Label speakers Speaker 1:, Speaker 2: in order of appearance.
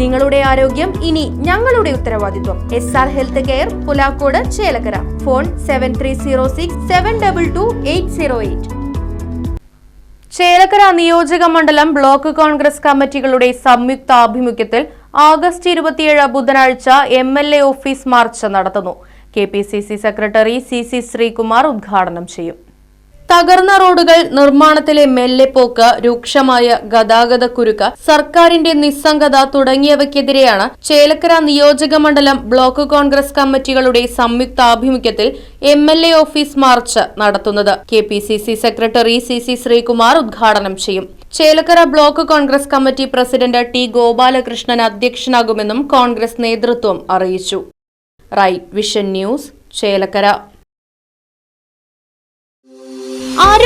Speaker 1: നിങ്ങളുടെ ആരോഗ്യം ഇനി ഞങ്ങളുടെ ഉത്തരവാദിത്വം. S R health care Pulakode Chelakkara. Phone seven three zero six seven double two eight zero eight Chelakkara നിയോജക മണ്ഡലം ബ്ലോക്ക് കോൺഗ്രസ് കമ്മിറ്റികളുടെ സംയുക്ത ആഭിമുഖ്യത്തിൽ ആഗസ്റ്റ് ഇരുപത്തിയേഴ് ബുധനാഴ്ച M L A office march നടത്തുന്നു. K P C C secretary C C Sreekumar ഉദ്ഘാടനം ചെയ്യും. തകർന്ന റോഡുകൾ നിർമ്മാണത്തിലെ മെല്ലെപ്പോക്ക് രൂക്ഷമായ ഗതാഗത കുരുക്ക് സർക്കാരിന്റെ നിസ്സംഗത തുടങ്ങിയവയ്ക്കെതിരെയാണ് ചേലക്കര നിയോജക മണ്ഡലം ബ്ലോക്ക് കോൺഗ്രസ് കമ്മിറ്റികളുടെ സംയുക്ത ആഭിമുഖ്യത്തിൽ M L A office march നടത്തുന്നത്. K P C C secretary C C Sreekumar ഉദ്ഘാടനം ചെയ്യും. Chelakkara block Congress committee president T Gopalakrishnan അധ്യക്ഷനാകുമെന്നും Congress നേതൃത്വം അറിയിച്ചു. Right vision news Chelakkara.